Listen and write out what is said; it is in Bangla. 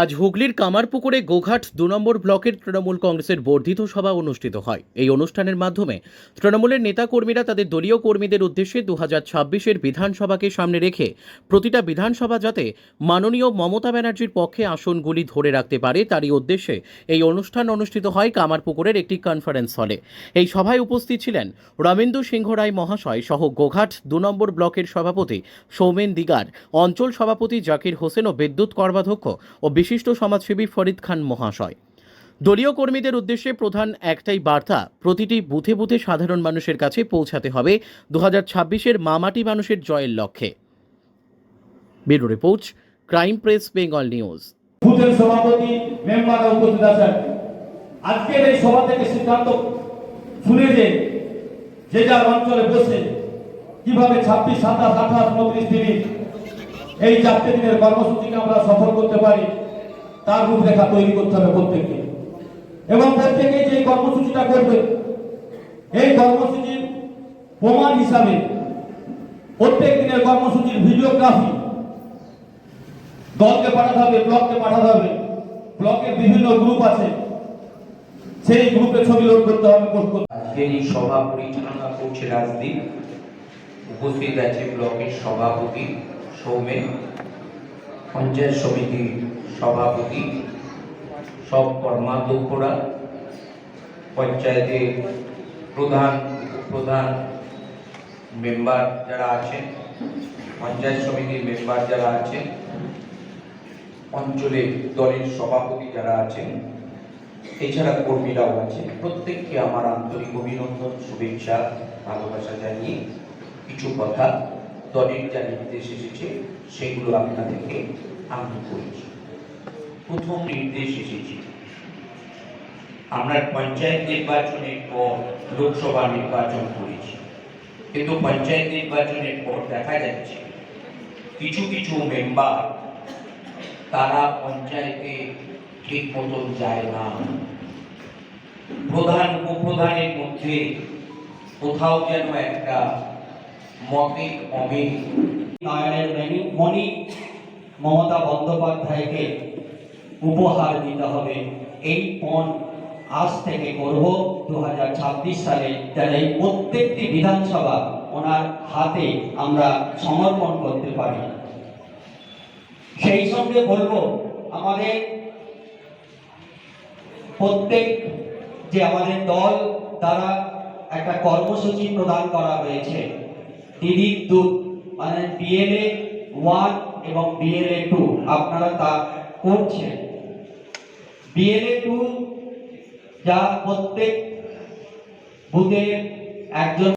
আজ হুগলির কামারপুকুরে গোঘাট দু নম্বর ব্লকের তৃণমূল কংগ্রেসের বর্ধিত সভা অনুষ্ঠিত হয়। এই অনুষ্ঠানের মাধ্যমে তৃণমূলের নেতাকর্মীরা তাদের দলীয় কর্মীদের উদ্দেশ্যে দু হাজার ছাব্বিশের বিধানসভাকে সামনে রেখে প্রতিটা বিধানসভা যাতে মাননীয় মমতা ব্যানার্জির পক্ষে আসনগুলি ধরে রাখতে পারে, তারই উদ্দেশ্যে এই অনুষ্ঠান অনুষ্ঠিত হয় কামারপুকুরের একটি কনফারেন্স হলে এই সভায় উপস্থিত ছিলেন রমেন্দু সিংহ রায় মহাশয় সহ গোঘাট দু নম্বর ব্লকের সভাপতি সৌমেন দিগার, অঞ্চল সভাপতি জাকির হোসেন ও বিদ্যুৎ কর্মাধ্যক্ষ ও বিশিষ্ট সমাজসেবী ফরিদ খান মহাশয়। দলীয় কর্মীদের উদ্দেশ্যে প্রধান একটাই বার্তা, প্রতিটি বুথে বুথে সাধারণ মানুষের কাছে পৌঁছাতে হবে দু হাজার ছাব্বিশের মামাটি মানুষের জয়ের লক্ষ্যে। Bureau report, crime press, Bengal news. বুথের সভাপতি মেম্বাররা উপস্থিত আছেন। আজকের এই সভা থেকে সিদ্ধান্ত শুনে যে যে যার অঞ্চলে বসে কীভাবে ছাব্বিশ, সাতাশ, আঠাশ, উনত্রিশ তিরিশ এই চারটে দিনের কর্মসূচিকে আমরা সফল করতে পারি তার রূপরেখা তৈরি করতে হবে প্রত্যেককে। এবং প্রত্যেকে যে কর্মসূচিটা করবে, এই কর্মসূচির প্রমাণ হিসাবে প্রত্যেক দিনের কর্মসূচির ভিডিওগ্রাফি দলকে পাঠাতে হবে, ব্লককে পাঠাতে হবে। ব্লকের বিভিন্ন গ্রুপ আছে, সেই গ্রুপে ছবি লোড করতে হবে, পোস্ট করতে। আজকের এই সভা পরিচালনা করছে রাজদীপ। উপস্থিত আছে ব্লকের সভাপতি সৌমেন। পঞ্চায়েত সমিতির সভাপতি, সব কর্মাধ্যক্ষরা পঞ্চায়েতের প্রধান প্রধান মেম্বার যারা আছেন, পঞ্চায়েত সমিতির মেম্বার যারা আছেন অঞ্চলে দলের সভাপতি যারা আছেন, এছাড়া কর্মীরাও আছে প্রত্যেককে আমার আন্তরিক অভিনন্দন, শুভেচ্ছা, ভালোবাসা জানিয়ে কিছু কথা দলের যা নির্দেশ এসেছে, সেগুলো আপনাদেরকে আমি করেছি। প্রথম নির্দেশ এসেছে। আমরা পঞ্চায়েত নির্বাচনের পর লোকসভা নির্বাচন করেছি। কিন্তু পঞ্চায়েত নির্বাচনের পর দেখা যাচ্ছে, কিছু কিছু মেম্বার তারা পঞ্চায়েতে ঠিক মতন যায় না। প্রধান উপপ্রধানের মধ্যে কোথাও যেন একটা মতের অমিল মণি মণি মমতা বন্দ্যোপাধ্যায়কে উপহার দিতে হবে। এই পণ আজ থেকে করব দু হাজার ছাব্বিশ সালে। যেন এই প্রত্যেকটি বিধানসভা ওনার হাতে আমরা সমর্পণ করতে পারি। সেই সঙ্গে বলব, আমাদের প্রত্যেক যে আমাদের দল দ্বারা একটা কর্মসূচি প্রদান করা হয়েছে দিদির দূত মানে বিএলএ ওয়ান এবং বিএলএ টু আপনারা তা করছেন। বিএলএ টু যা প্রত্যেক বুথের একজন